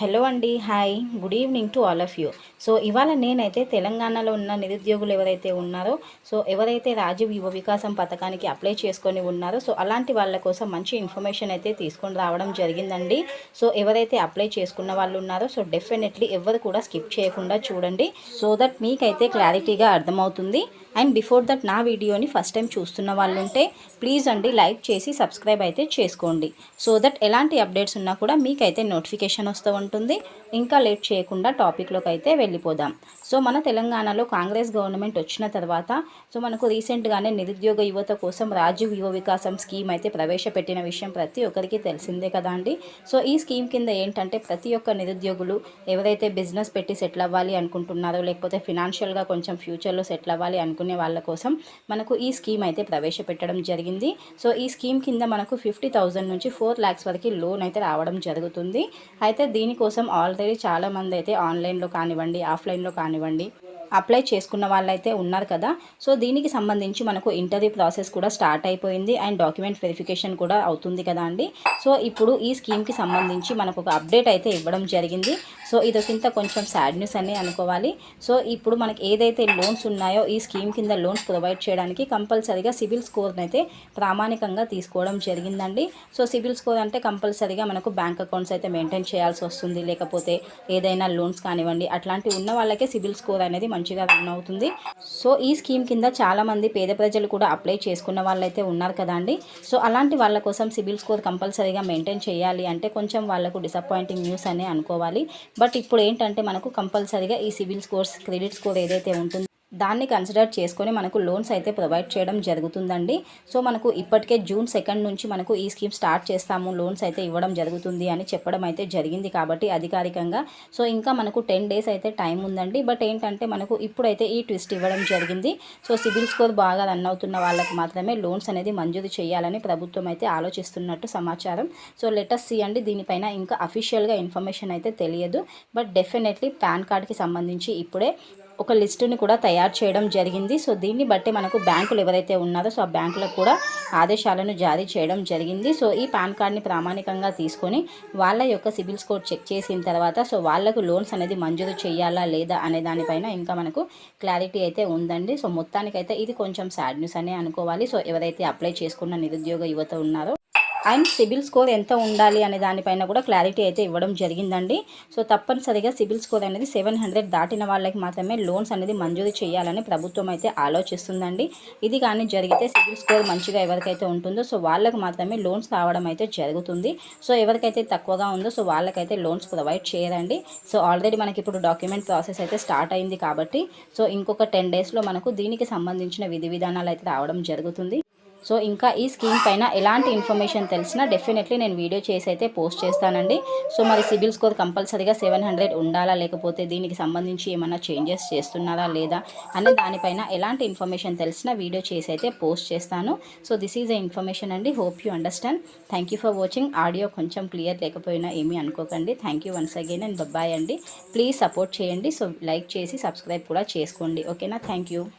Hello అండి hi good evening to all of you so ఇవాళ నేనైతే తెలంగాణలో ఉన్న నిరుద్యోగులు ఎవరైతే ఉన్నారో సో ఎవరైతే రాజీవ్ యువ వికాసం పథకానికి అప్లై చేసుకొని ఉన్నారో సో అలాంటి వాళ్ళ కోసం మంచి ఇన్ఫర్మేషన్ అయితే తీసుకొని రావడం జరిగిందండి. సో ఎవరైతే అప్లై చేసుకున్న వాళ్ళు ఉన్నారో సో డెఫినెట్లీ ఎవరు కూడా స్కిప్ చేయకుండా చూడండి. సో దట్ మీకైతే క్లారిటీగా అర్థమవుతుంది. అండ్ బిఫోర్ దట్ నా వీడియోని ఫస్ట్ టైం చూస్తున్న వాళ్ళు ఉంటే ప్లీజ్ అండి లైక్ చేసి సబ్స్క్రైబ్ అయితే చేసుకోండి. సో దట్ ఎలాంటి అప్డేట్స్ ఉన్నా కూడా మీకైతే నోటిఫికేషన్ వస్తూ ఉంటుంది. ఇంకా లేట్ చేయకుండా టాపిక్లోకి అయితే వెళ్ళిపోదాం. సో మన తెలంగాణలో కాంగ్రెస్ గవర్నమెంట్ వచ్చిన తర్వాత సో మనకు రీసెంట్గానే నిరుద్యోగ యువత కోసం రాజీవ్ యువ వికాసం స్కీమ్ అయితే ప్రవేశపెట్టిన విషయం ప్రతి ఒక్కరికి తెలిసిందే కదా అండి. సో ఈ స్కీమ్ కింద ఏంటంటే ప్రతి ఒక్క నిరుద్యోగులు ఎవరైతే బిజినెస్ పెట్టి సెటిల్ అవ్వాలి అనుకుంటున్నారో లేకపోతే ఫినాన్షియల్గా కొంచెం ఫ్యూచర్లో సెటిల్ అవ్వాలి అనుకునే వాళ్ళ కోసం మనకు ఈ స్కీమ్ అయితే ప్రవేశపెట్టడం జరిగింది. సో ఈ స్కీమ్ కింద మనకు ఫిఫ్టీ థౌజండ్ నుంచి ఫోర్ ల్యాక్స్ వరకు లోన్ అయితే రావడం జరుగుతుంది. అయితే దీనికోసం ఆల్రెడీ చాలామంది అయితే ఆన్లైన్లో కానివ్వండి ఆఫ్లైన్లో కానివ్వండి అప్లై చేసుకున్న వాళ్ళైతే ఉన్నారు కదా. సో దీనికి సంబంధించి మనకు ఇంటర్వ్యూ ప్రాసెస్ కూడా స్టార్ట్ అయిపోయింది అండ్ డాక్యుమెంట్ వెరిఫికేషన్ కూడా అవుతుంది కదా అండి. సో ఇప్పుడు ఈ స్కీమ్కి సంబంధించి మనకు ఒక అప్డేట్ అయితే ఇవ్వడం జరిగింది. సో ఇదొకింత కొంచెం సాడ్ న్యూస్ అని అనుకోవాలి. సో ఇప్పుడు మనకి ఏదైతే లోన్స్ ఉన్నాయో ఈ స్కీమ్ కింద లోన్స్ ప్రొవైడ్ చేయడానికి కంపల్సరీగా సిబిల్ స్కోర్ని అయితే ప్రామాణికంగా తీసుకోవడం జరిగిందండి. సో సిబిల్ స్కోర్ అంటే కంపల్సరీగా మనకు బ్యాంక్ అకౌంట్స్ అయితే మెయింటైన్ చేయాల్సి వస్తుంది. లేకపోతే ఏదైనా లోన్స్ కానివ్వండి అట్లాంటివి ఉన్న వాళ్ళకే సిబిల్ స్కోర్ అనేది మంచిగా రన్ అవుతుంది. సో ఈ స్కీమ్ కింద చాలామంది పేద ప్రజలు కూడా అప్లై చేసుకున్న వాళ్ళైతే ఉన్నారు కదండి. సో అలాంటి వాళ్ళ కోసం సిబిల్ స్కోర్ కంపల్సరీగా మెయింటైన్ చేయాలి అంటే కొంచెం వాళ్ళకు డిసప్పాయింటింగ్ న్యూస్ అనే అనుకోవాలి. బట్ ఇప్పుడు ఏంటంటే మనకు కంపల్సరీగా ఈ సిబిల్ స్కోర్స్ క్రెడిట్ స్కోర్ ఏదైతే ఉంటుందో దాన్ని కన్సిడర్ చేసుకొని మనకు లోన్స్ అయితే ప్రొవైడ్ చేయడం జరుగుతుందండి. సో మనకు ఇప్పటికే జూన్ సెకండ్ నుంచి మనకు ఈ స్కీమ్ స్టార్ట్ చేస్తాము. లోన్స్ అయితే ఇవ్వడం జరుగుతుంది అని చెప్పడం అయితే జరిగింది కాబట్టి అధికారికంగా. సో ఇంకా మనకు టెన్ డేస్ అయితే టైం ఉందండి. బట్ ఏంటంటే మనకు ఇప్పుడైతే ఈ ట్విస్ట్ ఇవ్వడం జరిగింది. సో సిబిల్ స్కోర్ బాగా రన్ అవుతున్న వాళ్ళకి మాత్రమే లోన్స్ అనేది మంజూరు చేయాలని ప్రభుత్వం అయితే ఆలోచిస్తున్నట్టు సమాచారం. సో లెటస్ సి అండి. దీనిపైన ఇంకా అఫీషియల్గా ఇన్ఫర్మేషన్ అయితే తెలియదు. బట్ డెఫినెట్లీ పాన్ కార్డ్కి సంబంధించి ఇప్పుడే ఒక లిస్టుని కూడా తయారు చేయడం జరిగింది. సో దీన్ని బట్టి మనకు బ్యాంకులు ఎవరైతే ఉన్నారో సో ఆ బ్యాంకులకు కూడా ఆదేశాలను జారీ చేయడం జరిగింది. సో ఈ పాన్ కార్డ్ని ప్రామాణికంగా తీసుకొని వాళ్ళ యొక్క సిబిల్ స్కోర్ చెక్ చేసిన తర్వాత సో వాళ్ళకు లోన్స్ అనేది మంజూరు చేయాలా లేదా అనే దానిపైన ఇంకా మనకు క్లారిటీ అయితే ఉందండి. సో మొత్తానికైతే ఇది కొంచెం సాడ్ న్యూస్ అనే అనుకోవాలి. సో ఎవరైతే అప్లై చేసుకున్న నిరుద్యోగ యువత ఉన్నారో అండ్ సిబిల్ స్కోర్ ఎంత ఉండాలి అనే దానిపైన కూడా క్లారిటీ అయితే ఇవ్వడం జరిగిందండి. సో తప్పనిసరిగా సిబిల్ స్కోర్ అనేది సెవెన్ హండ్రెడ్ దాటిన వాళ్ళకి మాత్రమే లోన్స్ అనేది మంజూరు చేయాలని ప్రభుత్వం అయితే ఆలోచిస్తుందండి. ఇది కానీ జరిగితే సిబిల్ స్కోర్ మంచిగా ఎవరికైతే ఉంటుందో సో వాళ్ళకి మాత్రమే లోన్స్ రావడం అయితే జరుగుతుంది. సో ఎవరికైతే తక్కువగా ఉందో సో వాళ్ళకైతే లోన్స్ ప్రొవైడ్ చేయరండి. సో ఆల్రెడీ మనకి ఇప్పుడు డాక్యుమెంట్ ప్రాసెస్ అయితే స్టార్ట్ అయింది కాబట్టి సో ఇంకొక టెన్ డేస్లో మనకు దీనికి సంబంధించిన విధి విధానాలు అయితే రావడం జరుగుతుంది. సో ఇంకా ఈ స్కీమ్ పైన ఎలాంటి ఇన్ఫర్మేషన్ తెలిసినా డెఫినెట్లీ నేను వీడియో చేసి అయితే పోస్ట్ చేస్తానండి. సో మరి సిబిల్ స్కోర్ కంపల్సరీగా సెవెన్ హండ్రెడ్ ఉండాలా? లేకపోతే దీనికి సంబంధించి ఏమైనా చేంజెస్ చేస్తున్నారా లేదా? అనే దానిపైన ఎలాంటి ఇన్ఫర్మేషన్ తెలిసినా వీడియో చేసి అయితే పోస్ట్ చేస్తాను. So this is a information అండి. Hope you understand. Thank for watching. Audio కొంచెం క్లియర్ లేకపోయినా ఏమీ అనుకోకండి. Thank you once again and bye అండి. ప్లీజ్ సపోర్ట్ చేయండి. సో లైక్ చేసి సబ్స్క్రైబ్ కూడా చేసుకోండి. ఓకేనా? థ్యాంక్